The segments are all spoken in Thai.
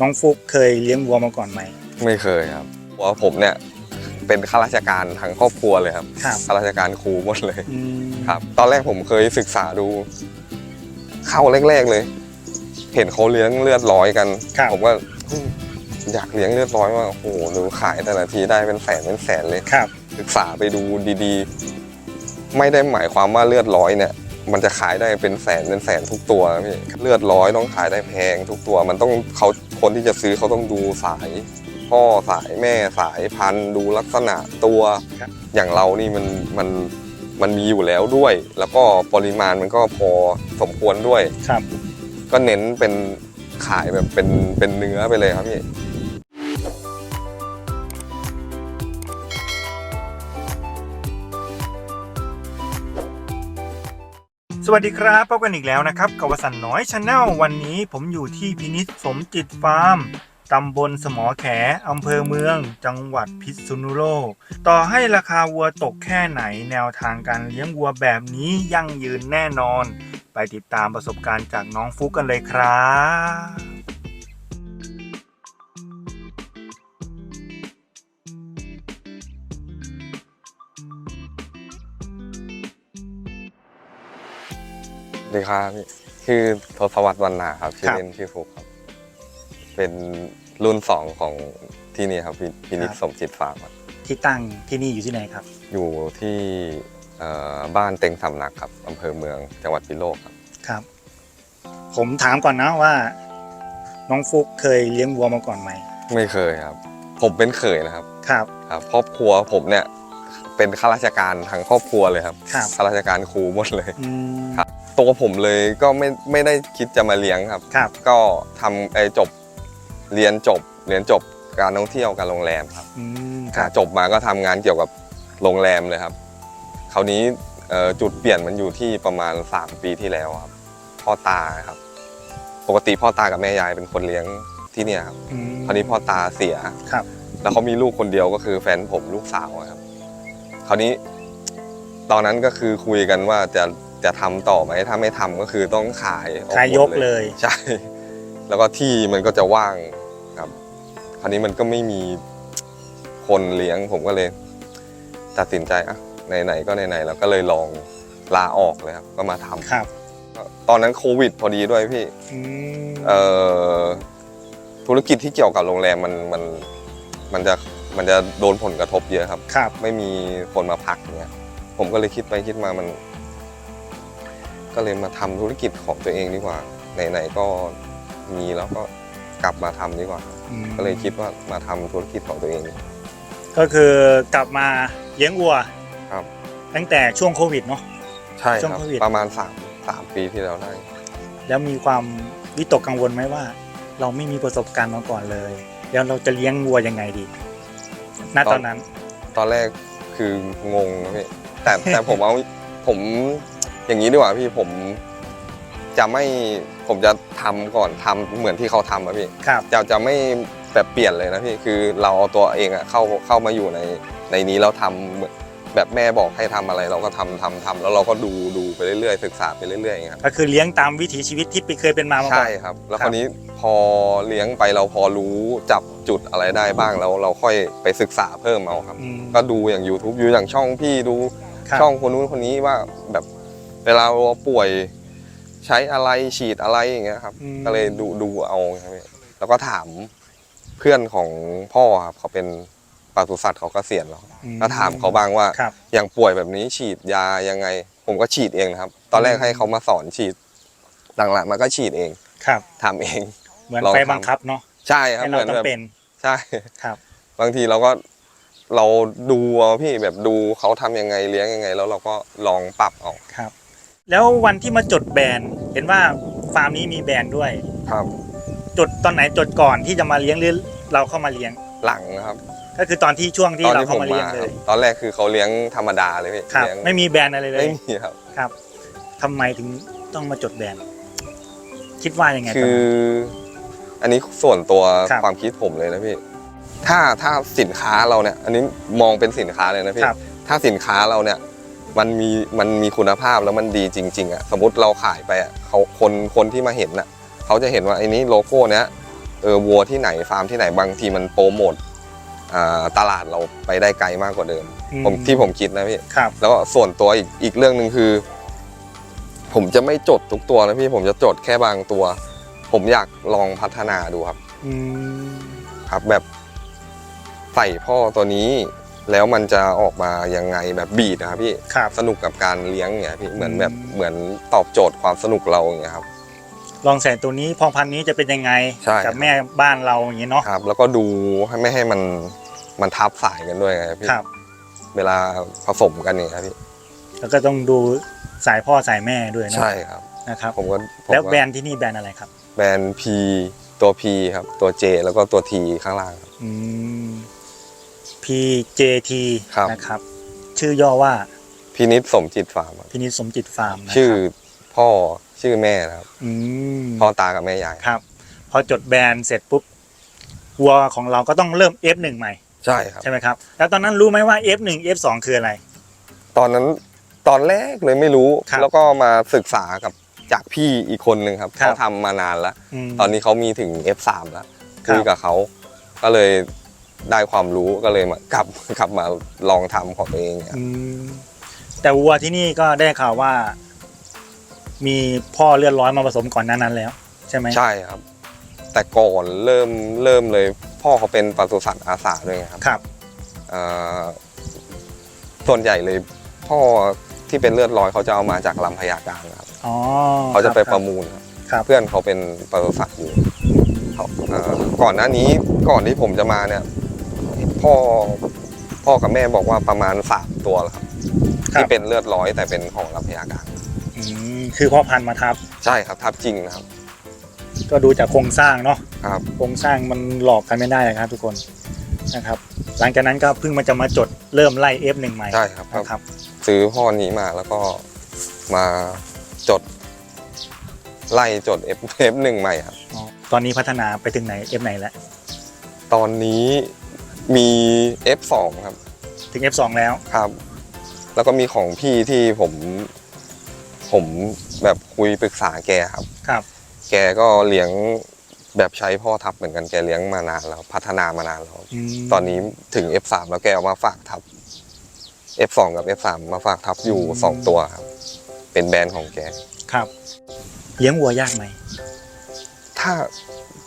น้องฟุกเคยเลี้ยงวัวมาก่อนไหมไม่เคยครับเพราะว่าผมเนี่ยเป็นข้าราชการทั้งครอบครัวเลยครับครับข้าราชการครูหมดเลยอืมครับ ตอนแรกผมเคยศึกษาดู เข้าแรกๆเลย เห็นเขาเลี้ยงเลือดร้อยกัน ครับผมก็อืมอยากเลี้ยงเลือดร้อยว่ากโอ้โหดูขายแต่ละทีได้เป็นแสนเป็นแสนเลย ครับศึกษาไปดูดีๆ ไม่ได้หมายความว่าเลือดร้อยเนี่ย มันจะขายได้เป็นแสนเป็นแสนทุกตัวนะพี่เลือดร้อยต้องขายได้แพงทุกตัว มันต้องเขา คนที่จะซื้อเขาต้องดูสายพ่อสายแม่สายพันธุ์ดูลักษณะตัวครับอย่างเรานี่มันมันมันมีอยู่แล้วด้วย แล้วก็ปริมาณมันก็พอสมควรด้วย ครับ ก็เน้นเป็นขายแบบเป็นเป็นเนื้อไปเลยครับพี่ สวัสดีครับพบกันอีกแล้วนะครับกับวสันน้อยชาแนลวันนี้ผมอยู่ที่พินิษสมจิตฟาร์มตำบลสมอแขอำเภอเมือง จังหวัดพิษณุโลก ต่อให้ราคาวัวตกแค่ไหนแนวทางการเลี้ยงวัวแบบนี้ยั่งยืนแน่นอน ไปติดตามประสบการณ์จากน้องฟุกกันเลยครับ ดีครับพี่ชื่อทศวรรษวรรณาครับชื่อครับเล่นชื่อฟุกครับ เป็นรุ่นสองของที่นี่ครับพี่พินิจครับสมจิตฟาร์มครับที่ตั้งที่นี่อยู่ที่ไหนครับ อยู่ที่เอ่อบ้านเต็งสำนักครับอำเภอเมืองจังหวัดพิโลกครับครับ ผมถามก่อนนะว่า น้องฟุกเคยเลี้ยงวัวมาก่อนไหมไม่เคยครับ ผมเป็นเขยนะครับครับครับครอบครัวผมเนี่ยเป็นข้าราชการทั้งครอบครัวเลยครับครับข้าราชการครูหมดเลยอืมครับ ตัวผมเลยก็ไม่ไม่ได้คิดจะมาเลี้ยงครับ ครับ ก็ทำไอจบเรียนจบเรียนจบการท่องเที่ยวการโรงแรมครับอืมคอ่ารับ จบมาก็ทำงานเกี่ยวกับโรงแรมเลยครับ คราวนี้เอ่อจุดเปลี่ยนมันอยู่ที่ประมาณ 3 ปีที่แล้วครับ พ่อตาครับ ปกติพ่อตากับแม่ยายเป็นคนเลี้ยงที่เนี่ยครับอืม คราวนี้พ่อตาเสียครับ แล้วเขามีลูกคนเดียวก็คือแฟนผมลูกสาวอะครับ คราวนี้ ตอนนั้นก็คือคุยกันว่าจะ จะทำต่อไหมถ้าไม่ทำก็คือต้องขายออกขายหมดยกเลยใช่ แล้วก็ที่มันก็จะว่างครับ คราวนี้มันก็ไม่มีคนเลี้ยงผมก็เลย ตัดสินใจอะไหนๆก็ไหนๆแล้วก็เลยลองลาออกเลยครับก็มาทำครับ ตอนนั้นโควิดพอดีด้วยพี่อืมเอ่อธุรกิจที่เกี่ยวกับโรงแรมมันมันมันจะมันจะโดนผลกระทบเยอะครับครับ ไม่มีคนมาพักเนี้ยผมก็เลยคิดไปคิดมามัน ก็เลยมาทำธุรกิจของตัวเองดีกว่าไหนๆก็มีแล้วก็กลับมาทำดีกว่าอืมก็เลยคิดว่ามาทำธุรกิจของตัวเอง ก็คือกลับมาเลี้ยงวัวครับ ตั้งแต่ช่วงโควิดเนาะใช่ช่วงครับโควิดประมาณสามสามปีที่แล้วได้ แล้วมีความวิตกกังวลไหมว่า เราไม่มีประสบการณ์มาก่อนเลย แล้วเราจะเลี้ยงวัวยังไงดีณตอนนั้น ตอนแรกคืองงนะพี่แต่แต่ผมเอาผม อย่างนี้ดีกว่าพี่ผมจะไม่ผมจะทำก่อนทำเหมือนที่เขาทำอะพี่ครับจะจะไม่แบบเปลี่ยนเลยนะพี่คือเราเอาตัวเองอะเข้าเข้ามาอยู่ในในนี้แล้วทำเหมือนแบบแม่บอกให้ทำอะไร เราก็ทำทำทำแล้วเราก็ดูดูไปเรื่อยๆศึกษาไปเรื่อยๆอย่างเงี้ยครับก็คือเลี้ยงตามวิถีชีวิตที่เคยเป็นมามาก่ใช่อนครับ แล้วครัคบราวนี้พอเลี้ยงไปเราพอรู้จับจุดอะไรได้บ้างแล้วเราค่อยไปศึกษาเพิ่มเอาครับอืมก็ดูอย่าง YouTube อยู่อย่างช่องพี่ดูครับช่องคนนู้นคนนี้ว่าแบบ เวลาเราป่วยใช้อะไรฉีดอะไรอย่างเงี้ยครับ อืม ก็เลยดูดูเอาครับพี่แล้วก็ถามเพื่อนของพ่อครับเขาเป็นปศุสัตว์เขาก็เสียณแล้วอืก็ถามเขาบ้างว่า ครับ อย่างป่วยแบบนี้ฉีดยายังไง ผมก็ฉีดเองนะครับ ตอนแรกอืมให้เขามาสอนฉีดหลังๆมันก็ฉีดเองครับ ทำเอง เหมือนลองไปทำ บังคับเนาะใช่ครับให้เหเรามือนต้องแบบเป็นใช่ ครับ บางทีเราก็เราดูเอาพี่แบบดูเขาทำยังไงเลี้ยงยังไง แล้วเราก็ลองปรับเอา ครับ แล้ววันที่มาจดแบรนด์เห็นว่าฟาร์มนี้มีแบรนด์ด้วย ครับจดตอนไหนจดก่อนที่จะมาเลี้ยงหรือเราเข้ามาเลี้ยง หลังนะครับก็คือตอนที่ช่วงที่ตอนเราที่ผเข้ามมาเลี้ยงมาเลครัยบตอนแรกคือเขาเลี้ยงธรรมดาเลยพี่ครับเลี้ยงไม่มีแบรนด์อะไรเลยไม่มีครับ ครับทำไมถึงต้องมาจดแบรนด์คิดว่ายังไงคืตอนอ นั้น อันนี้ส่วนตัวครับความคิดผมเลยนะพี่ ถ้าถ้าสินค้าเราเนี่ย อันนี้มองเป็นสินค้าเลยนะพี่ ครับ ถ้าสินค้าเราเนี่ย มันมีมันมีคุณภาพแล้วมันดีจริง ๆอะสมมติเราขายไปอะเขาคนคนที่มาเห็นอะเขาจะเห็นว่าไอ้นี้โลโก้เนี้ยเออวัวที่ไหนฟาร์มที่ไหนบางทีมันโปรโมทอ่าตลาดเราไปได้ไกลมากกว่าเดิมอืผมที่ผมคิดนะพี่ครับแล้วก็ส่วนตัวอีกอีกเรื่องหนึ่งคือ ผมจะไม่จดทุกตัวนะพี่ผมจะจดแค่บางตัว ผมอยากลองพัฒนาดูครับอืมครับแบบใส่พ่อตัวนี้ แล้วมันจะออกมายังไงแบบบีดนะครับพี่ครับ สนุกกับการเลี้ยงเนี่ยพี่เหมือนแบบอืมเหมือนตอบโจทย์ความสนุกเราอย่างเงี้ยครับ ลองแสนตัวนี้พอพันธุ์นี้จะเป็นยังไงใช่ กับแม่บ้านเราอย่างนี้เนาะครับ แล้วก็ดูให้ไม่ให้มันมันทับสายกันด้วยไงพี่ครับ เวลาผสมกันเนี่ยครับพี่แล้วก็ต้องดูสายพ่อสายแม่ด้วยเนอะใช่ครับ นะครับ ผมก็ผมแล้วก็แบรนด์ที่นี่แบรนด์อะไรครับ แบรนด์ P ตัว P ครับตัว J แล้วก็ตัว T ข้างล่างครับอืม PJT ครับ นะครับ ชื่อย่อว่าพินิษสมจิตฟาร์มครับพินิจสมจิตฟาร์มนะครับชื่อพ่อชื่อแม่นะครับอืมพ่อตากับแม่ยายครับ พอจดแบรนด์เสร็จปุ๊บวัวของเราก็ต้องเริ่ม F1 ใหม่ ใช่ครับ ใช่ไหมครับ แล้วตอนนั้นรู้ไหมว่า F1 F2 คืออะไร ตอนนั้นตอนแรกเลยไม่รู้ ครับแล้วก็มาศึกษากับจากพี่อีกคนหนึ่งครับครับ เขาทำมานานแล้ว ม ตอนนี้เขามีถึง F3 แล้วครับ คุยกับเขาก็เลย ได้ความรู้ก็เลยมากลับกลับมาลองทำของตัวเองครับอืมแต่วัวที่นี่ก็ได้ข่าวว่า มีพ่อเลือดร้อยมาผสมก่อนหน้านั้นแล้ว ใช่ไหมใช่ครับ แต่ก่อนเริ่มเริ่มเลย พ่อเขาเป็นปศุสัตว์อาสาด้วยไงครับครับเอ่อส่วนใหญ่เลยพ่อที่เป็นเลือดร้อยเขาจะเอามาจากลำพญากลางครับอ๋อเขาจะไปคปบระมูลครับครับเพื่อนเขาเป็นปศุสัตว์อยู่เขาเอ่อก่อนหน้านี้ก่อนที่ผมจะมาเนี่ย พ่อพ่อกับแม่บอกว่าประมาณสามตัวแล้วครับครับ ที่เป็นเลือดร้อยแต่เป็นของลำพญากลางอืมคือพ่อพันธุ์มาทับ ใช่ครับทับจริงนะครับก็ดูจากโครงสร้างเนาะครับ โครงสร้างมันหลอกกันไม่ได้นะครับ ทุกคนนะครับ หลังจากนั้นก็เพิ่งมันจะมาจดเริ่มไล่ F1 ใหม่ใช่ครับนะครับ ซื้อพ่อนี้มาแล้วก็มาจด ไล่จด F F หนึ่งใหม่ครับอ๋อตอนนี้พัฒนาไปถึงไหน F ไหนแล้ว ตอนนี้ มี F2 ครับถึง F2 แล้วครับ แล้วก็มีของพี่ที่ผมผมแบบคุยปรึกษาแกครับ ครับ แกก็เลี้ยงแบบใช้พ่อทับเหมือนกันแกเลี้ยงมานานแล้ว พัฒนามานานแล้วมตอนนี้ถึง F3 แล้วแกเอามาฝากทับ F2 กับ F3 มาฝากทับอยู่สองตัวครับ เป็นแบรนด์ของแก ครับ เลี้ยงวัวยากไหม ถ้า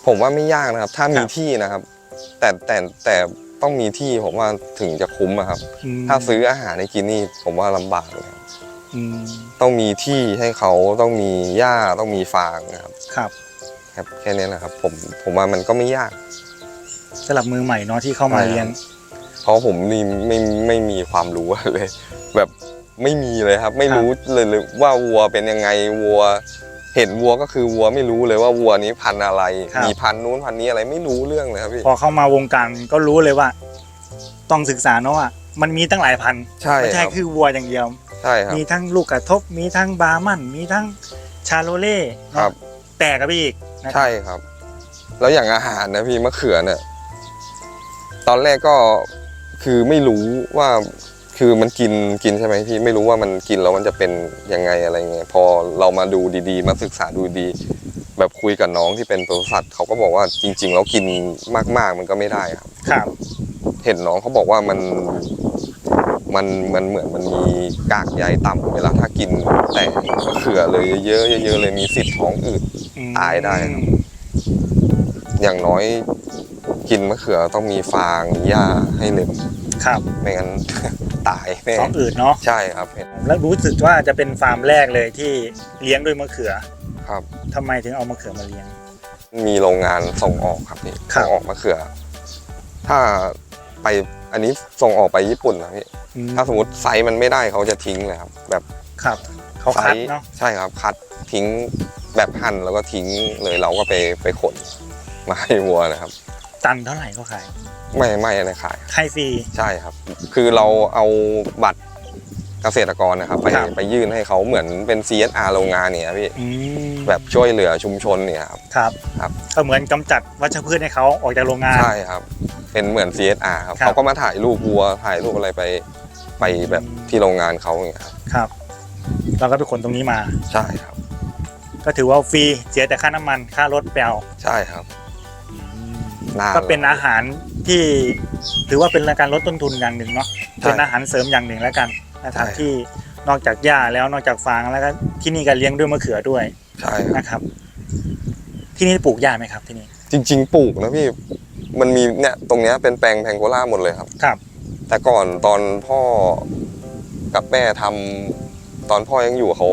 ผมว่าไม่ยากนะครับ ถ้ามีครับ ที่นะครับ แต่แต่แต่ ต้องมีที่ผมว่าถึงจะคุ้มอะครับมถ้าซื้ออาหารให้กินนี่ผมว่าลำบากเลยครับอืมต้องมีที่ให้เขาต้องมีหญ้าต้องมีฟางนะครับครับครับแค่นี้แหละครับผมผมว่ามันก็ไม่ยาก สำหรับมือใหม่เนาะที่เข้ามาใช่ครับเลี้ยงเพราะผมนี่ไม่ไม่มีความรู้เลย แบบไม่มีเลยครับ ไม่รู้เลยเลยว่าวัวเป็นยังไงวัว เห็นวัวก็คือวัวไม่รู้เลยว่าวัวนี้พันธุ์อะไร ครับ มีพันธุ์นู้นพันธุ์นี้อะไรไม่รู้เรื่องเลยครับพี่ พอเข้ามาวงการก็รู้เลยว่า ต้องศึกษาเนาะว่ามันมีตั้งหลายพันธุ์ใช่ไม่คใช่รับคือวัวอย่างเดียว ใช่ครับ มีทั้งลูกกระทบ มีทั้งบาร์มัน มีทั้งชาโลเล่ครับ แตกกับอีกนะครับใช่ครับ แล้วอย่างอาหารนะพี่มะเขือเนี่ยตอนแรกก็คือไม่รู้ว่า คือมันกินกินใช่ไหมพี่ไม่รู้ว่ามันกินแล้วมันจะเป็นยังไงอะไรเงี้ยพอเรามาดูดีๆ มาศึกษาดูดี แบบคุยกับน้องที่เป็นปศุสัตว์เขาก็บอกว่าจริง ๆ แล้วกินมากๆมันก็ไม่ได้ครับ ครับ เห็นน้องเขาบอกว่ามันมันมันเหมือนมันมีกากใยต่ำเวลาถ้ากินแต่มะเขือเลยเยอะๆเยอะๆเลยมีสิทธิ์ท้องอืดอืมตายได้ครับอย่างน้อยกินมะเขือต้องมีฟางมีหญ้าให้เล็มครับ ไม่งั้น ตายท้องอืดเนาะใช่ครับแล้วรู้สึกว่าจะเป็นฟาร์มแรกเลยที่เลี้ยงด้วยมะเขือครับทำไมถึงเอามะเขือมาเลี้ยง มีโรงงานส่งออกครับพี่ส่งออกมะเขือ ถ้าไปอันนี้ส่งออกไปญี่ปุ่นนะพี่ถ้าสมมติไซส์มันไม่ได้เขาจะทิ้งเลยครับ แบบครับเขาคัดเนาะใช่ครับคัดทิ้งแบบหั่นแล้วก็ทิ้งเลยเราก็ไปไปขนมาให้วัวนะครับ ตันเท่าไหร่เขาขาย ไม่ไม่อะไรขาย ให้ฟรี ใช่ครับ คือเราเอาบัตรเกษตรกรนะครับ ไปครับ ไปยื่นให้เขาเหมือนเป็น CSR โรงงานเนี่ยพี่อืมแบบช่วยเหลือชุมชนเนี่ยครับ ครับ ครับ ก็เหมือนกำจัดวัชพืชให้เขาออกจากโรงงาน ใช่ครับ เป็นเหมือน CSR ครับครับ เขาก็มาถ่ายรูปวัวถ่ายรูปอะไรไป ไปแบบที่โรงงานเขาอย่างเงี้ยครับครับ เราก็ไปขนตรงนี้มา ใช่ครับ ก็ถือว่าฟรีเสียแต่ค่าน้ำมันค่ารถไปเอา ใช่ครับอืม นานก็เป็นแล้วอาหารที่ถือว่าเป็นการลดต้นทุนอย่างหนึ่งเนาะใช่เป็นอาหารเสริมอย่างหนึ่งแล้วกันนะครับใช่ ที่นอกจากหญ้าแล้วนอกจากฟางแล้วก็ที่นี่ก็เลี้ยงด้วยมะเขือด้วยใช่ครับนะครับ ที่นี่ปลูกหญ้าไหมครับ ที่นี่จริง ๆ ปลูกนะพี่มันมีเนี่ยตรงเนี้ยเป็นแปลงแพงโกล่าหมดเลยครับ ครับ แต่ก่อนตอนพ่อกับแม่ทำตอนพ่อยังอยู่เขา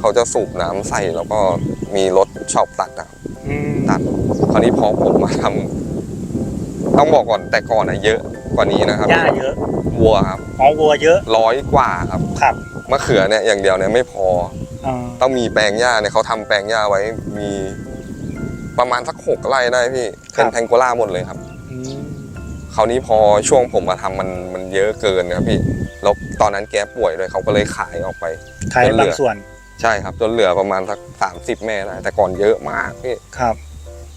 เขาจะสูบน้ำใส่แล้วก็มีรถชอบตัดนะครับอืมตัด คราวนี้พอผมมาทำต้องบอกก่อนแต่ก่อนอะเยอะกว่านี้นะครับหญ้าเยอะวัวครับอ๋อวัวเยอะร้อยกว่าครับครับมะเขือเนี่ยอย่างเดียวเนี่ยไม่พออ่าต้องมีแปลงหญ้าเนี่ยเขาทำแปลงหญ้าไว้มีประมาณสักหกไร่ได้พี่เป็นแพงโกล่าหมดเลยครับ อืมคราวนี้พอช่วงผมมาทำมันมันเยอะเกินนะครับพี่แล้วตอนนั้นแกป่วยเลยเขาก็เลยขายออกไป ขายเป็นเหลืบางอส่วนใช่ครับจนเหลือประมาณสักสามสิบแม่ได้แต่ก่อนเยอะมากพี่ครับ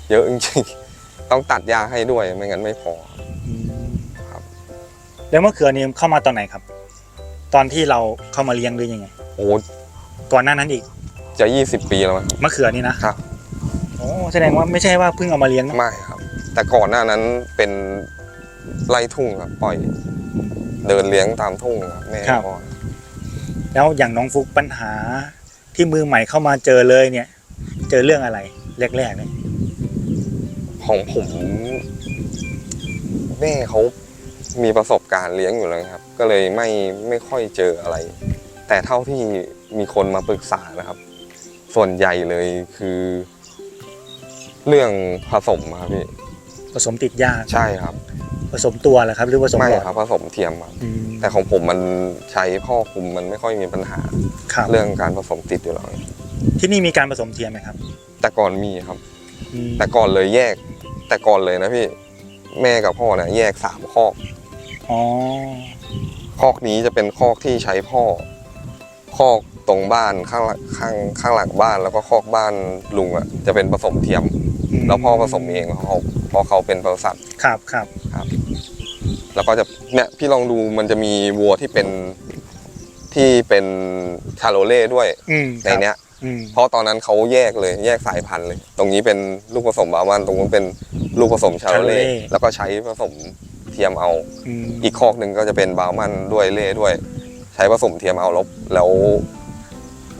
เยอะจริงๆ ต้องตัดยาให้ด้วยไม่งั้นไม่พออืมครับ แล้วมะเขือนี่เข้ามาตอนไหนครับ ตอนที่เราเข้ามาเลี้ยงหรือยังไง โอ้ก่อนหน้านั้นอีกจะยี่สิบปีแล้วมั้งมะเขือนี่นะครับ โอ้แสดงว่าไม่ใช่ว่าเพิ่งเอามาเลี้ยงนะไม่ครับ แต่ก่อนหน้านั้นเป็นไร่ทุ่งครับปล่อย เดินเลี้ยงตามทุ่งครับแม่พ่อแล้วอย่างน้องฟุกปัญหาที่มือใหม่เข้ามาเจอเลยเนี่ย เจอเรื่องอะไรแรกๆเลย ของผมแม่เขามีประสบการณ์เลี้ยงอยู่แล้วครับ ก็เลยไม่ไม่ค่อยเจออะไร แต่เท่าที่มีคนมาปรึกษานะครับ ส่วนใหญ่เลยคือ เรื่องผสมครับพี่ผสมติดยาใช่ครับ ผสมตัวเหรอครับ หรือผสมไม่หลอดครับผสมเทียมครับอืมแต่ของผมมันใช้พ่อคุมมันไม่ค่อยมีปัญหา ครับเรื่องการผสมติดอยู่แล้วที่นี่มีการผสมเทียมไหมครับแต่ก่อนมีครับ อืมแต่ก่อนเลยแยก แต่ก่อนเลยนะพี่แม่กับพ่อเนี่ยแยกสามคอกอ๋อคอกนี้จะเป็นคอกที่ใช้พ่อ คอกตรงบ้านข้างหลังข้างข้างหลังบ้านแล้วก็คอกบ้านลุงอะจะเป็นผสมเทียมมแล้วพ่อผสมเองเพราะเขาเพราะเขาเป็นปศุสัตว์ครับครับ แล้วก็จะเนี่ยพี่ลองดูมันจะมีวัวที่เป็นที่เป็นชาโลเล่ด้วยอืมในเนี้ยอืม เพราะตอนนั้นเขาแยกเลยแยกสายพันธุ์เลย ตรงนี้เป็นลูกผสมบามันตรงนู้นเป็นลูกผสมชาโลเล่แล้วก็ใช้ผสมเทียมเอาอืมอีกคอกหนึ่งก็จะเป็นบามันด้วยเล่ด้วย ใช้ผสมเทียมเอาแล้วแล้ว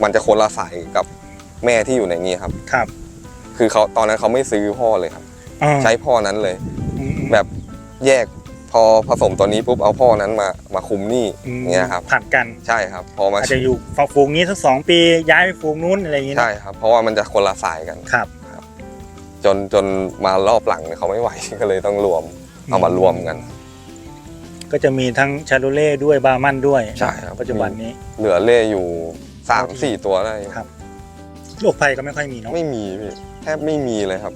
มันจะคนละสายกับแม่ที่อยู่ในนี้ครับครับ คือเขาตอนนั้นเขาไม่ซื้อพ่อเลยครับอ่าใช้พ่อนั้นเลยอืมแบบแยก พอผสมตัวนี้ปุ๊บเอาพ่อนั้นมามาคุมนี่อืมเงี้ยครับผัดกันใช่ครับพอมาอาจจะอยู่ฝั่งฝูงนี้สักสองปีย้ายไปฝูงนู้นอะไรอย่างงี้นะใช่ครับ เพราะว่ามันจะคนละสายกัน ครับจนจนมารอบหลังเนี่ยเขาไม่ไหว ก็เลยต้องรวมเอามารวมกัน ก็จะมีทั้งชาโลเล่ด้วยบาร์มันด้วยใช่ครับ ปัจจุบันนี้ เหลือเล่อยู่สามสี่ตัวได้ครับ โรคภัยก็ไม่ค่อยมีเนาะไม่มีพี่แทบไม่มีเลยครับ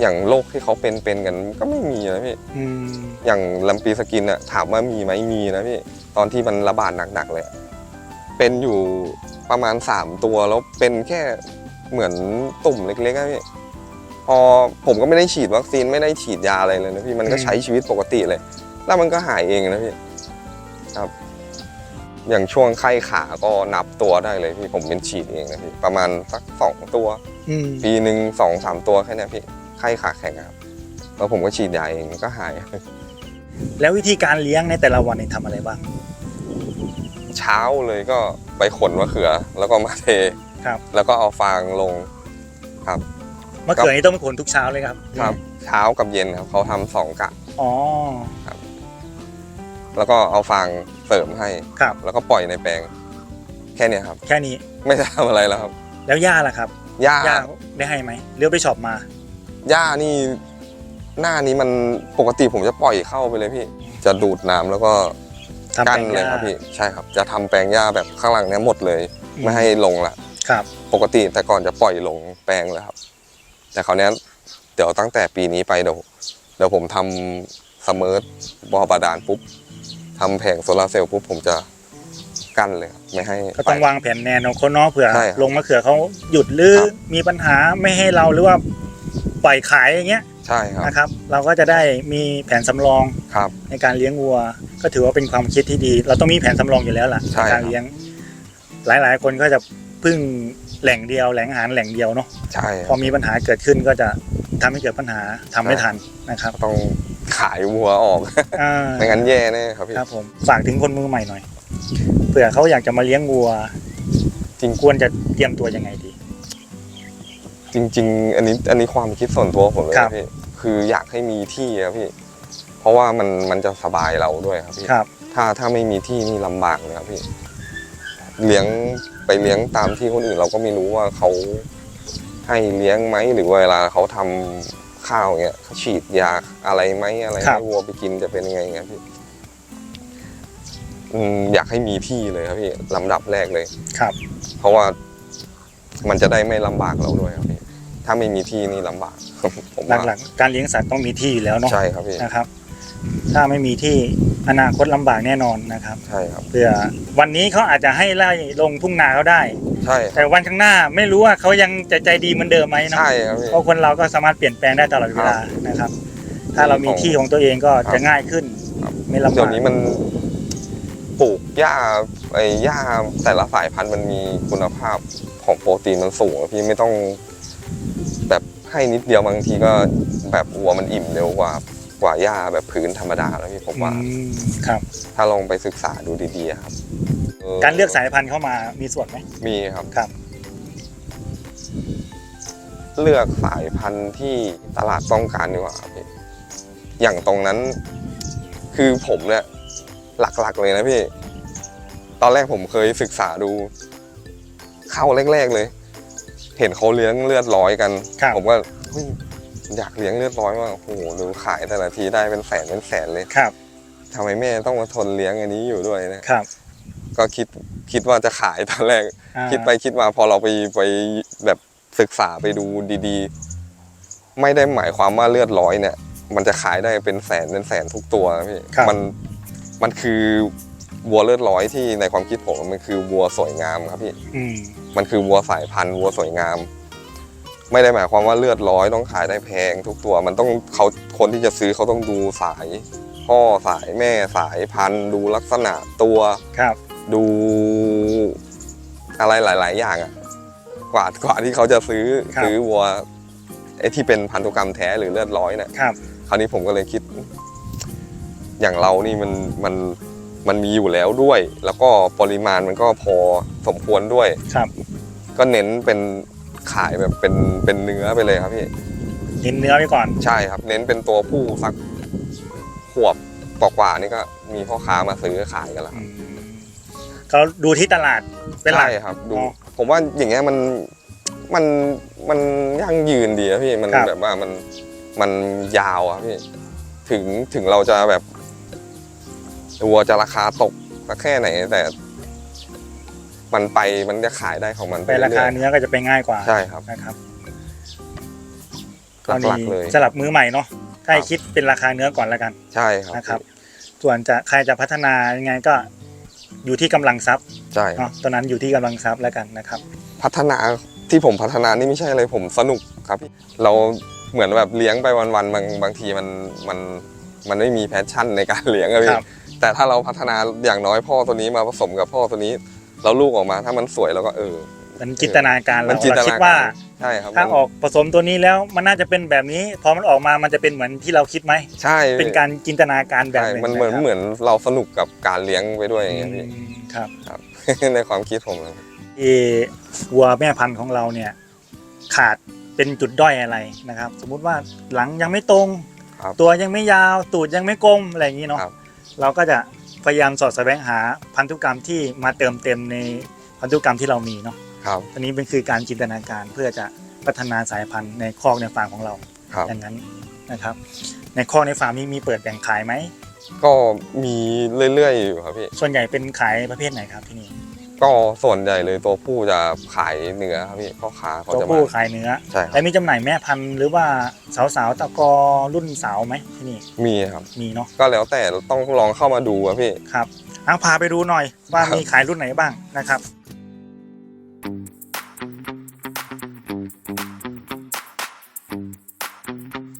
อย่างโรคที่เขาเป็นเป็นกันก็ไม่มีนะพี่อืมอย่างลำปีสกินอะถามว่ามีไหมมีนะพี่ตอนที่มันระบาดหนักๆเลยอะเป็นอยู่ประมาณสามตัวแล้วเป็นแค่เหมือนตุ่มเล็กๆนะพี่พอผมก็ไม่ได้ฉีดวัคซีนไม่ได้ฉีดยาอะไรเลยนะพี่มันก็ใช้ชีวิตปกติเลย แล้วมันก็หายเองนะพี่ครับ อย่างช่วงไข้ขาก็นับตัวได้เลยพี่ผมเป็นฉีดเองนะพี่ประมาณสักสองตัวอืมปีหนึ่งสองสามตัวแค่เนี้ยพี่ ไข้ขาแข็งอะครับแล้วผมก็ฉีดยาเองก็หาย แล้ววิธีการเลี้ยงในแต่ละวันเนี่ยทำอะไรบ้าง เช้าเลยก็ไปขนมะเขือ แล้วก็มาเทครับ แล้วก็เอาฟางลงครับมะเขือนี่ต้องไปขนทุกเช้าเลยครับครับ เช้ากับเย็นครับเขาทำสองกะอ๋อแล้วก็เอาฟางเสริมให้ครับ แล้วก็ปล่อยในแปลง แค่เนี้ยครับ แค่นี้ไม่ได้ทำอะไรแล้วครับ แล้วหญ้าล่ะครับหญ้า หญ้าได้ให้ไหมเลี้ยวไปช็อปมา หญ้านี่หน้านี้มันปกติผมจะปล่อยเข้าไปเลยพี่ จะดูดน้ำแล้วก็ทำแปลกั้นงหเลยญ้าครับพี่ใช่ครับ จะทำแปลงหญ้าแบบข้างหลังเนี้ยหมดเลย ไม่ให้ลงละครับ ปกติแต่ก่อนจะปล่อยลงแปลงเลยครับ แต่คราวเนี้ยเดี๋ยวตั้งแต่ปีนี้ไปเดี๋ยวเดี๋ยวผมทำสเมิร์ทบอบาดาลปุ๊บทำแผงโซลาร์เซลล์ปุ๊บผมจะกั้นเลยครับไม่ให้ก็ต้องไปวางแผนแนวของคนเนาะเผื่อใช่ครับลงมะเขือเขาหยุดหรือครับมีปัญหาไม่ให้เราหรือว่า ปล่อยขายอย่างเงี้ยใช่ครับนะครับ เราก็จะได้มีแผนสำรองครับในการเลี้ยงวัว ก็ถือว่าเป็นความคิดที่ดี เราต้องมีแผนสำรองอยู่แล้วล่ะใช่ในครับการเลี้ยง หลายๆ คนก็จะพึ่งแหล่งเดียวแหล่งอาหารแหล่งเดียวเนาะใช่คพอรับมีปัญหาเกิดขึ้นก็จะทำให้เกิดปัญหาทำไม่ทันนะครับต้องขายวัวออกอ่าไม่งั้นแย่แน่ครับพี่ครับผมฝากถึงคนมือใหม่หน่อยเผื่อเขาอยากจะมาเลี้ยงวัวจริงควรจะเตรียมตัวยังไงดี จริง ๆ อันนี้อันนี้ความคิดส่วนตัวผมเลยครับ นะพี่คืออยากให้มีที่ครับพี่ เพราะว่ามันมันจะสบายเราด้วยครับพี่ครับ ถ้าถ้าไม่มีที่นี่ลำบากเลยครับพี่ เลี้ยงไปเลี้ยงตามที่คนอื่นเราก็ไม่รู้ว่าเขาให้เลี้ยงไหมหรือว่าเวลาเขาทำข้าวเงี้ยเขาฉีดยาอะไรไหมอะไรครัให้บวัวไปกินจะเป็นยังไงเงี้ยพี่อืมอยากให้มีที่เลยครับพี่ลำดับแรกเลย ครับ เพราะว่า มันจะได้ไม่ลำบากเราด้วยครับพี่ถ้าไม่มีที่นี่ลำบาก ผมว่าหลักๆ การเลี้ยงสัตว์ต้องมีที่อยู่แล้วเนาะใช่ครับพี่นะครับ ถ้าไม่มีที่อนาคตลำบากแน่นอนนะครับใช่ครับเผื่อวันนี้เขาอาจจะให้ไล่ลงทุ่งนาเขาได้ ใช่แต่วันข้างหน้าไม่รู้ว่าเขายังจะใจดีเหมือนเดิมไหมเนาะใช่ครับพี่ เพราะคนเราก็สามารถเปลี่ยนแปลงได้ตลอดเวลานะครับ ถ้าเรามีที่ของตัวเองก็ครับจะง่ายขึ้น ครับ ไม่ลำเดี๋ยบาวกนี้มันปลูกหญ้าไอ้หญ้าแต่ละสายพันธุ์มันมีคุณภาพ ของโปรตีนมันสูงอะพี่ไม่ต้องแบบให้นิดเดียวบางทีก็แบบวัวมันอิ่มเร็วกว่ากว่าหญ้าแบบพื้นธรรมดาแล้วพี่ผมว่าอืมครับ ถ้าลองไปศึกษาดูดีๆอะครับ การเลือกสายพันธุ์เข้ามามีส่วนไหมมีครับครับ เลือกสายพันธุ์ที่ตลาดต้องการดีกว่าครับพี่อย่างตรงนั้น คือผมเนี่ยหลักๆเลยนะพี่ ตอนแรกผมเคยศึกษาดู เข้าแรกๆเลย เห็นเขาเลี้ยงเลือดร้อยกัน ครับผมก็เฮ้ยอยากเลี้ยงเลือดร้อยมากโอ้โหดูขายแต่ละทีได้เป็นแสนเป็นแสนเลยครับทำไมแม่ต้องมาทนเลี้ยงอันนี้อยู่ด้วยนะ ครับก็คิดคิดว่าจะขายตอนแรก อ่าคิดไปคิดมาพอเราไปไปแบบศึกษาไปดูดีๆ ไม่ได้หมายความว่าเลือดร้อยเนี่ย มันจะขายได้เป็นแสนเป็นแสนทุกตัวนะพี่ครับ มันมันคือ วัวเลือดร้อยที่ในความคิดผมมันคือวัวสวยงามครับพี่อืมมันคือวัวสายพันธุ์วัวสวยงาม ไม่ได้หมายความว่าเลือดร้อยต้องขายได้แพง ทุกตัวมันต้องเขาคนที่จะซื้อเขาต้องดูสายพ่อสายแม่สายพันธุ์ ดูลักษณะตัวครับ ดูอะไรหลาย ๆ อย่างอะกว่ากว่าที่เขาจะซื้อครับ ซื้อวัวไอ้ที่เป็นพันธุกรรมแท้หรือเลือดร้อยเนี่ย ครับ คราวนี้ผมก็เลยคิด อย่างเรานี่มันมัน มันมีอยู่แล้วด้วย แล้วก็ปริมาณมันก็พอสมควรด้วย ครับ ก็เน้นเป็นขายแบบเป็นเป็นเนื้อไปเลยครับพี่ เน้นเนื้อไว้ก่อน ใช่ครับ เน้นเป็นตัวผู้สักขวบกว่าๆนี่ก็มีพ่อค้ามาซื้อขายกันแล้วอืมเขาดูที่ตลาดเป็นหลัก ใช่ครับ ดู อ๋อผมว่าอย่างเงี้ยมันมันมันยั่งยืนดีอะพี่มันครับ แบบว่ามันมันยาวอะพี่ถึงถึงเราจะแบบ วัวจะราคาตกสักแค่ไหน แต่มันไปมันจะขายได้ของมันไปราคาเอยเนื้อก็จะไปง่ายกว่าๆใช่ครับนะครับหลักๆเลยสำหรับมือใหม่เนาะให้ครับคิดเป็นราคาเนื้อก่อนแล้วกัน ใช่ครับนะครับ ส่วนจะใครจะพัฒนายังไงก็อยู่ที่กำลังทรัพย์ใช่ครับเนาะตอนนั้นอยู่ที่กำลังทรัพย์แล้วกันนะครับ พัฒนาที่ผมพัฒนานี่ไม่ใช่อะไรผมสนุกครับพี่เราเหมือนแบบเลี้ยงไปวันๆบางบางทีมันมันมันไม่มีแพชชั่นในการเลี้ยงอะคพี่รับ แต่ถ้าเราพัฒนาอย่างน้อยพ่อตัวนี้มาผสมกับพ่อตัวนี้แล้วลูกออกมาถ้ามันสวยเราก็เออ มันจินตนาการมัเรานจินตเรานาคิดการว่าใช่ครับถ้าออกผสมตัวนี้แล้วมันน่าจะเป็นแบบนี้ พอมันออกมามันจะเป็นเหมือนที่เราคิดไหม ใช่เป็นการจินตนาการแบบใช่หนึ่งมันเหมือนะครับเหมือนเราสนุกกับการเลี้ยงไปด้วยอย่างเงี้ยอืพี่มครับครับในความคิดผมนะที่วัวแม่พันธุ์ของเราเนี่ยขาดเป็นจุดด้อยอะไรนะครับ สมมุติว่าหลังยังไม่ตรง ครับ ตัวยังไม่ยาวตูดยังไม่กลมอะไรอย่างนี้เนาะครับ เราก็จะพยายามสอดแสวงหาพันธุกรรมที่มาเติมเต็มในพันธุกรรมที่เรามีเนาะครับอันนี้เป็นคือการจินตนาการเพื่อจะพัฒนาสายพันธุ์ในคอกในฟาร์มของเราครับอย่างนั้นนะครับ ในคอกในฟาร์มนี้มีเปิดแบ่งขายไหมก็มีเรื่อยๆอยู่ครับพี่ส่วนใหญ่เป็นขายประเภทไหนครับที่นี่ ก็ส่วนใหญ่เลยตัวผู้จะขายเนื้อครับพี่พ่อค้าเขาตัวจะมาผู้ขายเนื้อ ใช่ครับแล้วมีจำหน่ายแม่พันธุ์หรือว่าสาวๆตะกอรุ่นสาวไหมที่นี่มีครับ มีเนาะก็แล้วแต่ต้องลองเข้ามาดูอะพี่ ครับเอาพาไปดูหน่อยว่าครับ มีขายรุ่นไหนบ้างนะครับ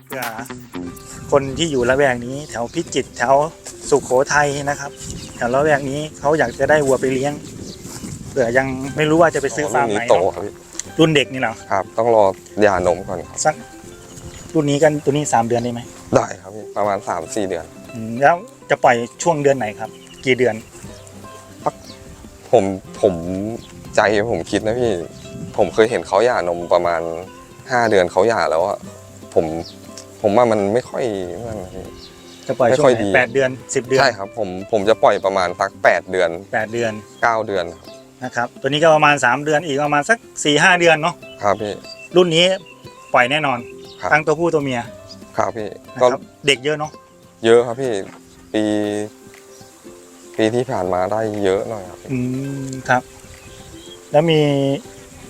เพื่อคนที่อยู่ละแวกนี้ แถวพิจิตรแถวสุโขทัยนะครับ แถวละแวกนี้เขาอยากจะได้วัวไปเลี้ยงเผื่อยังไม่รู้ว่าจะไปซื้อฟาร์มรุ่นไหนนี้โตเนอะครับพี่รุ่นเด็กนี่เหรอครับ ต้องรอยานมก่อนครับสักรุ่นนี้กันตัวนี้สามเดือนได้ไหมได้ครับพี่ประมาณ3-4เดือนอืมแล้วจะปล่อยช่วงเดือนไหนครับ กี่เดือน ผมผมใจผมคิดนะพี่ ผมเคยเห็นเขาหย่านมประมาณ5เดือนเขาหย่าแล้วอะผมผมว่ามันไม่ค่อยนั่นนะพี่ จะปล่อยไม่ช่วค่งอยไหนดีแปดเดือนสิบเดือนใช่ครับผมผมจะปล่อยประมาณสัก8เดือนแปดเดือน9เดือน นะครับ ตัวนี้ก็ประมาณสามเดือนอีกประมาณสักสี่ห้าเดือนเนาะครับพี่ รุ่นนี้ปล่อยแน่นอนครับ ทั้งตัวผู้ตัวเมียครับพี่นะก็ครับเด็กเยอะเนาะเยอะครับพี่ ปี ปีที่ผ่านมาได้เยอะหน่อยครับพี่อืมครับ แล้วมี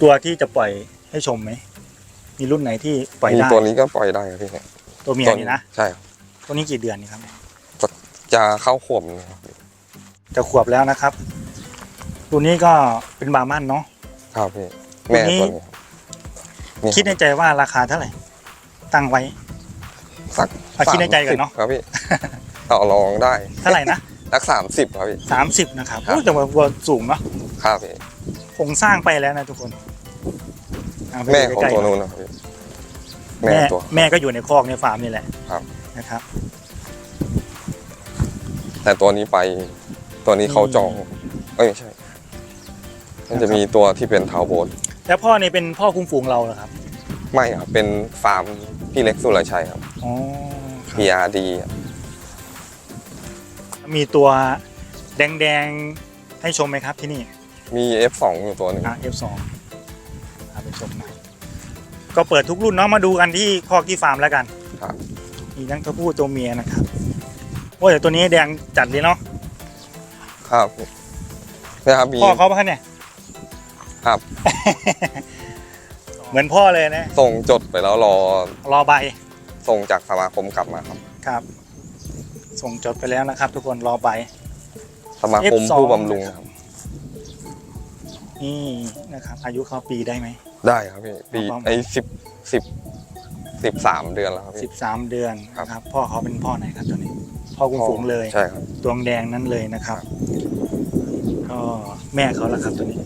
ตัวที่จะปล่อยให้ชมไหมมีรุ่นไหนที่ปล่อยมีได้ตัวนี้ก็ปล่อยได้ครับพี่ตัวเมียนี่นะใช่ครับตัวนี้กี่เดือนนี่ครับ จะเข้าขวบนะครับจะขวบแล้วนะครับ ตัวนี้ก็เป็นบาร์มันเนาะ ครับพี่แม่ตัวนี้ตัวนี้ครับนี่คิดในใจว่าราคาเท่าไหร่ ตั้งไว้ สักเอาคิดในใจก่อนเนอะ30ครับพี่ ต่อรองได้เท่าไหร่นะสักสามสิบครับพี่ สามสิบนะครับครับ โอ้แต่ว่าวัวสูงเนาะครับพี่โครงสร้างไปแล้วนะทุกคนเอาไปแม่ดูของใกล้ๆตัวนู้นนะครับพี่แม่แม่ตัว แม่ก็อยู่ในคอกในฟาร์มนี่แหละครับ นะครับ แต่ตัวนี้ไป ตัวนี้เขาจอง เอ้ยไม่ใช่ มันจะมีตัวที่เป็นทาวโบนแล้วพ่อนี่เป็นพ่อคุ้มฝูงเราเหรอครับไม่ครับเป็นฟาร์มพี่เล็กสุรชัยครับ อ๋อครับ PRD ครับมีตัวแดงๆให้ชมไหมครับที่นี่มี F2 อยู่ตัวหนึ่งอะ F2 พาไปชมหน่อยก็เปิดทุกรุ่นเนาะมาดูกันที่คอกที่ฟาร์มแล้วกัน ครับ มีทั้งตัวผู้ตัวเมียนะครับโอ้ยแต่ตัวนี้แดงจัดเลยเนาะครับนะครับมีพ่อเขาปะคะเนี่ย ครับ เหมือนพ่อเลยนะ ส่งจดไปแล้วรอรอใบส่งจากสมาคมกลับมาครับ ครับ ส่งจดไปแล้วนะครับ ทุกคนรอใบ สมาคม F2 ผู้บำรุงครับ นี่นะครับ อายุเขาปีได้ไหม ได้ครับพี่ปีประมาณไอ้สิบสิบสิบสามเดือนแล้วครับสิพี่บสามเดือนครับ นะครับ พ่อเขาเป็นพ่อไหนครับตัวนี้ พ่อกุ้งฝูงเลยใช่ครับ ดวงแดงนั้นเลยนะครับ ก็แม่เขาละครับตัวนี้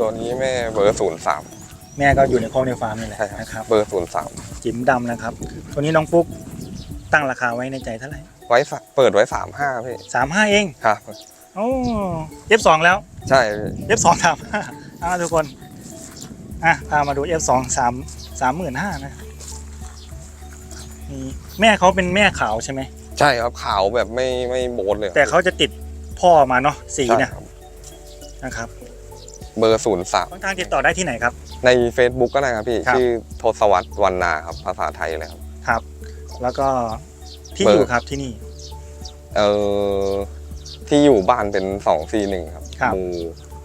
ตัวนี้แม่เบอร์ศูนย์สามแม่ก็อยู่ในคอกในฟาร์มนี่แหละใช่ครับนะครับเบอร์ศูนย์สามจิ๋มดำนะครับ ตัวนี้น้องฟุกตั้งราคาไว้ในใจเท่าไหร่ไว้สักเปิดไว้สามห้าพี่สามห้าเองครับ โอ้เอฟสองแล้ว ใช่พี่เอฟสองสามห้าอ่าทุกคน อะ พามาดูเอฟสองสามสามหมื่นห้านะนี่แม่เขาเป็นแม่ขาวใช่ไหม ใช่ครับขาวแบบไม่ไม่โบนเลยครับแต่เขาจะติดพ่อมาเนาะสีใช่เนี่ยครับนะครับ เบอร์ศูนย์สามช่องทางติดต่อได้ที่ไหนครับใน Facebook ก็ได้ครับพี่ ครับ ชื่อทศวรรษวันนาครับ ภาษาไทยเลยครับ ครับ แล้วก็ที่เบอร์อยู่ครับที่นี่ เออที่อยู่บ้านเป็นสองสี่หนึ่งครับครับ หมู่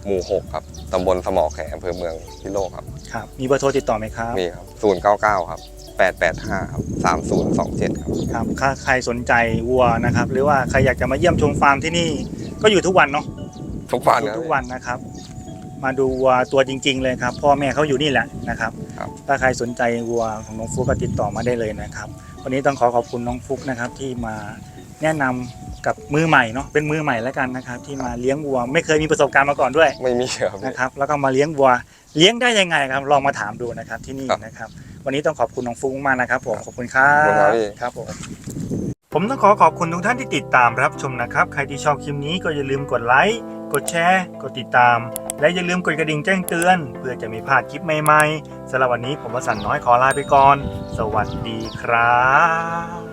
หมู่หกครับตำบลสมอแขอำเภอเมืองพิโลกครับ ครับ มีเบอร์โทรติดต่อไหมครับมีครับศูนย์เก้าเก้าครับแปดแปดห้าครับสามศูนย์สองเจ็ดครับ ครับถ้าใครสนใจวัวนะครับ หรือว่าใครอยากจะมาเยี่ยมชมฟาร์มที่นี่ก็อยู่ทุกวันเนาะทุกวันอยู่นะทุกวันนะครับ มาดูวัวตัวจริง ๆ เลยครับ พ่อแม่เขาอยู่นี่แหละนะครับครับ ถ้าใครสนใจวัวของน้องฟุกก็ติดต่อมาได้เลยนะครับ วันนี้ต้องขอขอบคุณน้องฟุกนะครับที่มาแนะนำกับมือใหม่เนาะเป็นมือใหม่แล้วกันนะครับ ที่มาเลี้ยงวัว ไม่เคยมีประสบการณ์มาก่อนด้วยไม่มีครับพี่นะครับ แล้วก็มาเลี้ยงวัวเลี้ยงได้ยังไงครับ ลองมาถามดูนะครับที่นี่ครับนะครับ วันนี้ต้องขอบคุณน้องฟุกมากนะครับผมขอบคุณครัขอบคุณครับบพี่ ครับผม ผมต้องขอขอบคุณทุกท่านที่ติดตามรับชมนะครับ ใครที่ชอบคลิปนี้ก็อย่าลืมกดไลค์ กดแชร์ กดติดตาม และอย่าลืมกดกระดิ่งแจ้งเตือน เพื่อจะไม่พลาดคลิปใหม่ๆสำหรับวันนี้ผมวสันต์น้อยขอลาไปก่อน สวัสดีครับ